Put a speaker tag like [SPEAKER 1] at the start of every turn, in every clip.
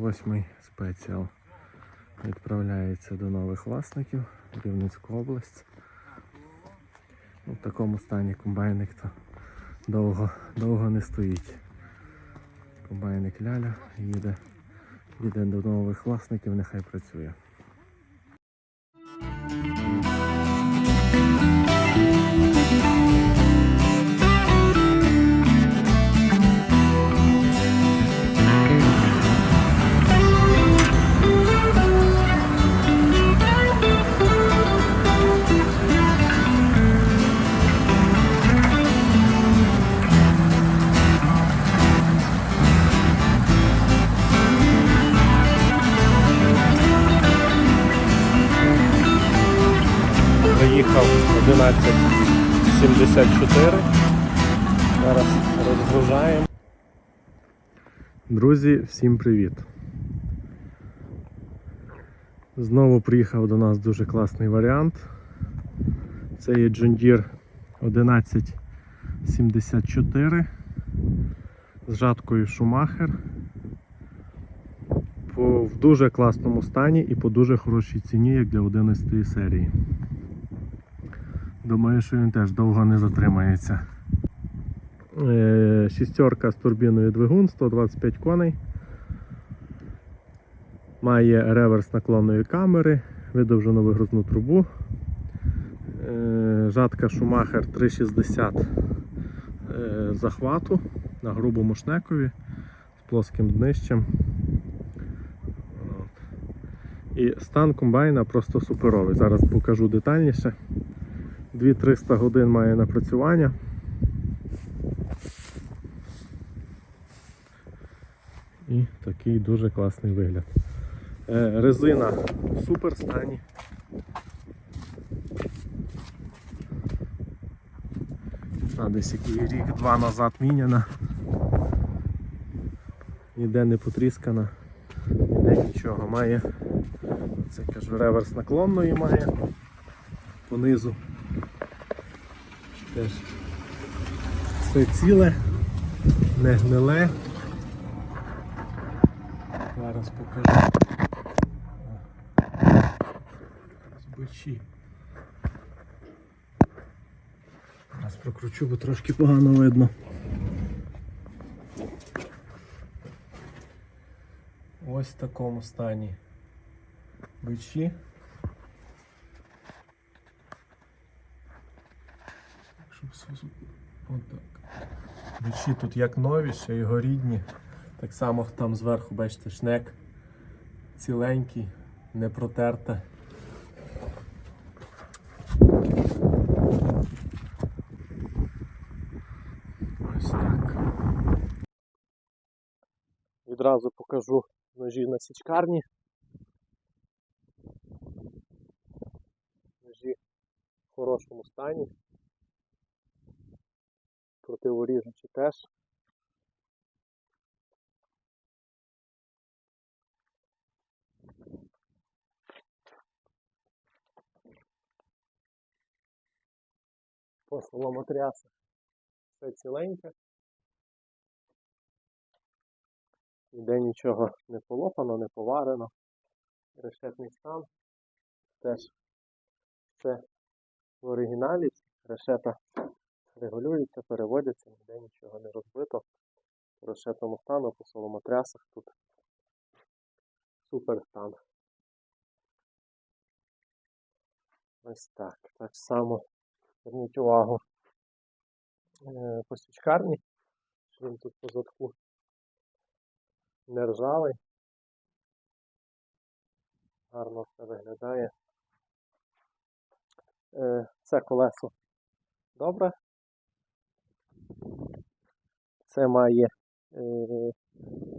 [SPEAKER 1] Восьмий спеціал відправляється до нових власників в Рівненську область. В такому стані комбайник то довго, довго не стоїть. Комбайник ляля їде, їде до нових власників, нехай працює. 1174. Зараз розгружаємо. Друзі, всім привіт! Знову приїхав до нас дуже класний варіант. Це є John Deere 1174 з жаткою Schumacher. В дуже класному стані і по дуже хорошій ціні, як для 11 серії. Думаю, що він теж довго не затримається. Е, Шістерка з турбіною двигун, 125 коней. Має реверс наклонної камери, видовжену вигрузну трубу. Е, Жатка Schumacher 360 е, захвату на грубому шнекові з плоским днищем. І стан комбайна просто суперовий. Зараз покажу детальніше. 2-300 годин має напрацювання. І такий дуже класний вигляд. Е, резина в супер стані. А десь який рік-два назад міняна. Ніде не потріскана, ніде нічого. Має, це кажу, реверс наклонної має понизу. Теж все ціле, не гниле. Зараз покажу. Збичі. Зараз прокручу, бо трошки погано видно. Ось в такому стані бичі. Отак. Бичі тут як нові, ще його рідні. Так само там зверху, бачите, шнек ціленький, не протерте. Ось так. Відразу покажу ножі на січкарні. Ножі в хорошому стані. Противоріжучі теж. По соломотрясах все ціленьке. Ніде нічого не полопано, не поварено. Решетний стан. Теж все в оригіналі. Решета регулюється, переводяться, ніде нічого не розбито. По решетному стану, по соломотрясах тут супер стан. Ось так. Так само зверніть увагу е, по свічкарні, що він тут по задку не ржавий. Гарно все виглядає. Е, Це колесо добре. Це має е,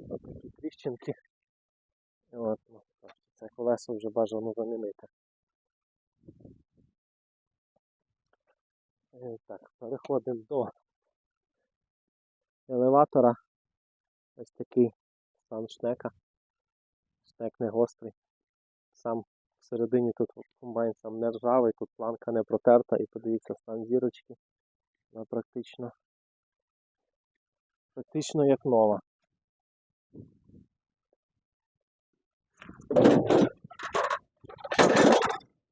[SPEAKER 1] такі тріщинки. От, ну, це колесо вже бажано замінити. Е, Так, переходимо до елеватора. Ось такий стан шнека. Шнек не гострий. Сам всередині тут комбайн сам не ржавий, тут планка не протерта і подивіться стан зірочки. Вона практично практично як нова.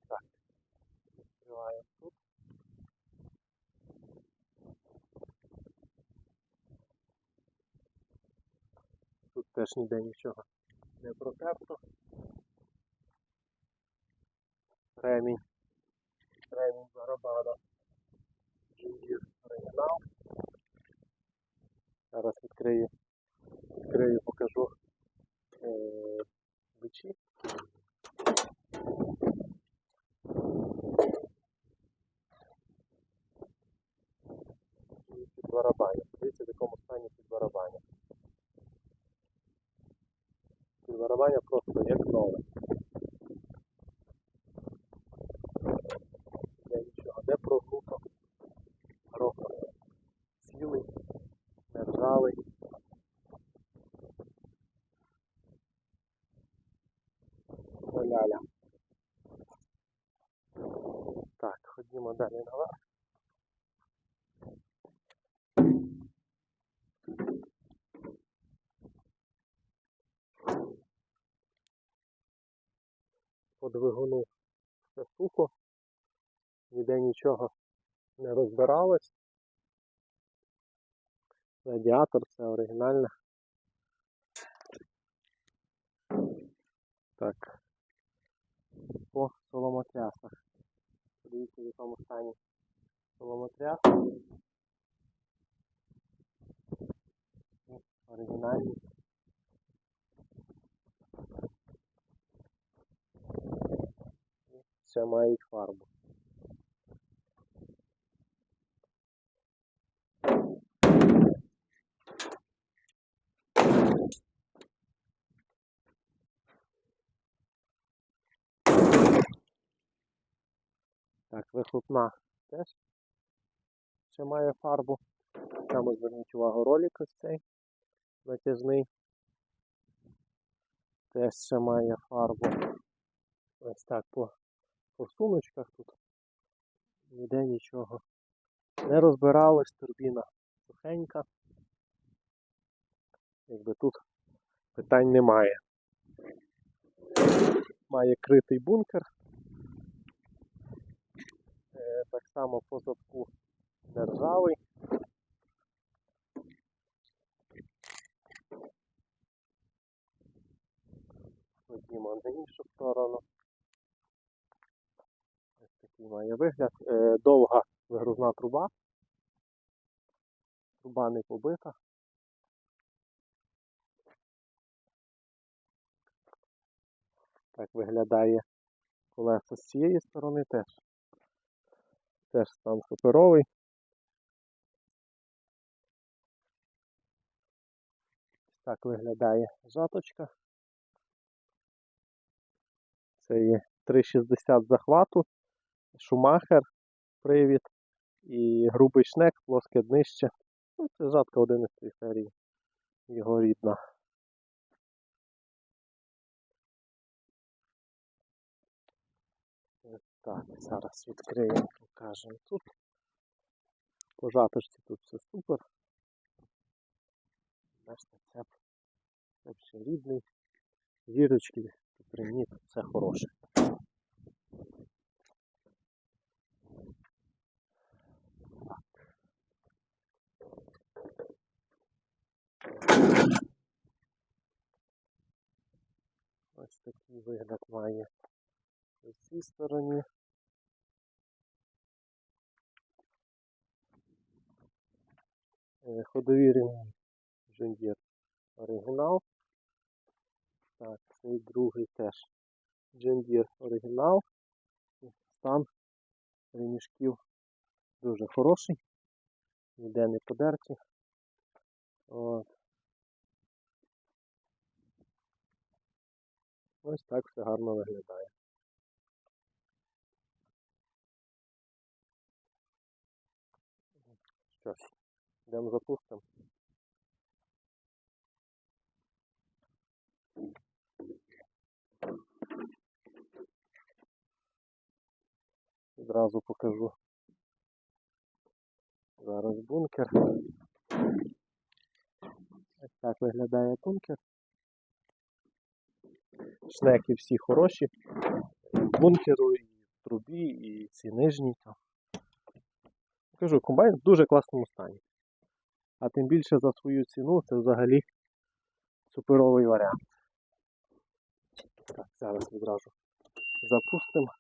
[SPEAKER 1] Так. Відкриваємо тут. Тут теж ніде нічого не протерто. Ремінь. Ремінь барабана. Джиндір оригінал. Зараз відкрию, відкрию, покажу е, бичі. Під барабані. Подивіться, в якому стані під барабані. Під барабані просто як нове. Де нічого, де прогнуто. Грохо. Цілий, не ржавий. Ляля. Так, ходімо далі наверх. По двигуну все сухо, ніде нічого не розбиралось. Радіатор, все оригінальне. Так. По соломотрясах. Подивіться, в якому стані соломотряс. Оригінальні. І Ще мають фарбу. Так, вихлопна теж ще має фарбу. Там зверніть увагу ролик ось цей натяжний. Теж ще має фарбу. Ось так по, по сумочках тут. Ніде нічого. Не розбиралась турбіна сухенька. Якби тут питань немає. Має критий бункер. Е, Так само по задку державий. Ходімо на іншу сторону. Має вигляд. Е, Довга вигрузна труба. Труба не побита. Так виглядає колеса з цієї сторони теж. Теж стан суперовий. Так виглядає жаточка. Це є 360 захвату, шумахер, привід і грубий шнек, плоске днище. Ну, це жатка 11 серії. Його рідна. Так, зараз відкриємо, покажемо тут. По жаточці тут все супер. Бачите, це, ще рідний. Зірочки, прямі, тут все хороше. Ось такий вигляд має в цій стороні. Е, Ходові ремні Джундір оригінал. Так, цей другий теж Джундір оригінал. Стан ремішків дуже хороший. Ніде не подерті. От. Ось так все гарно виглядає. Що ж, йдемо запустимо. Одразу покажу. Зараз бункер. Ось так виглядає бункер. Шнеки всі хороші. Бункеру, і в трубі, і ці нижні. Кажу, комбайн в дуже класному стані. А тим більше за свою ціну це взагалі суперовий варіант. Так, зараз відразу запустимо.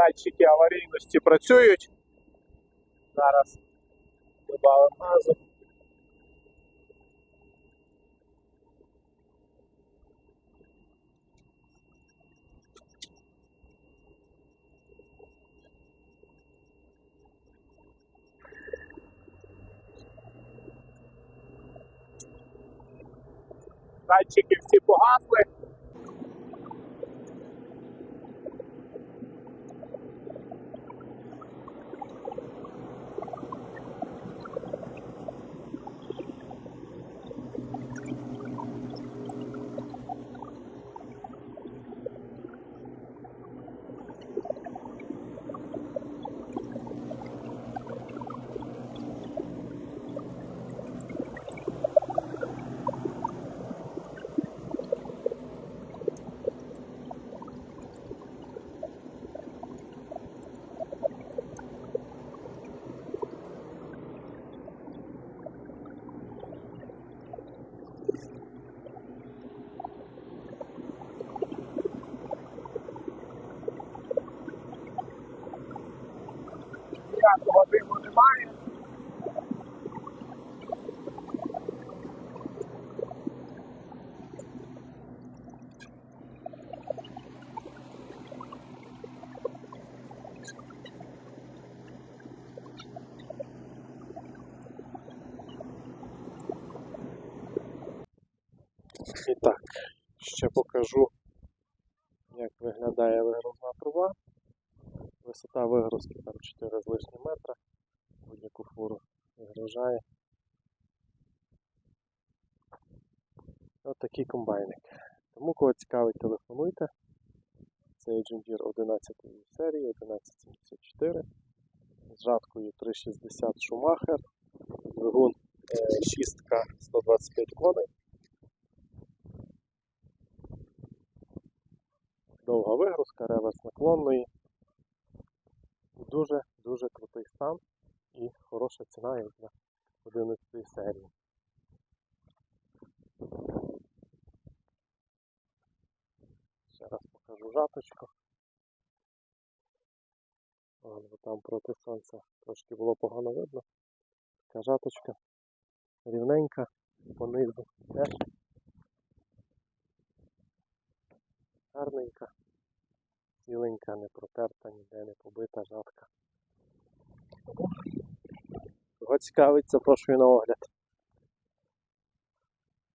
[SPEAKER 1] Датчики аварійності працюють. Зараз додаємо газу. Датчики всі погасли. І так, ще покажу, як виглядає вигрузна труба. Висота вигрузки там 4 з лишнім метра. Будь-яку фуру вигружає. Ось такий комбайник. Тому кого цікавить, телефонуйте. Це John Deere 11 серії 1174 з жаткою 360 Schumacher, двигун 6К 125 коней. Довга вигрузка, реверс наклонної. Дуже-дуже крутий стан і хороша ціна як для 11 серії. Ще раз покажу жаточку. Ось, там проти сонця трошки було погано видно. Така жаточка рівненька понизу теж. Гарненька, ціленька, не протерта, ніде не побита жатка. Кого цікавить, запрошую на огляд.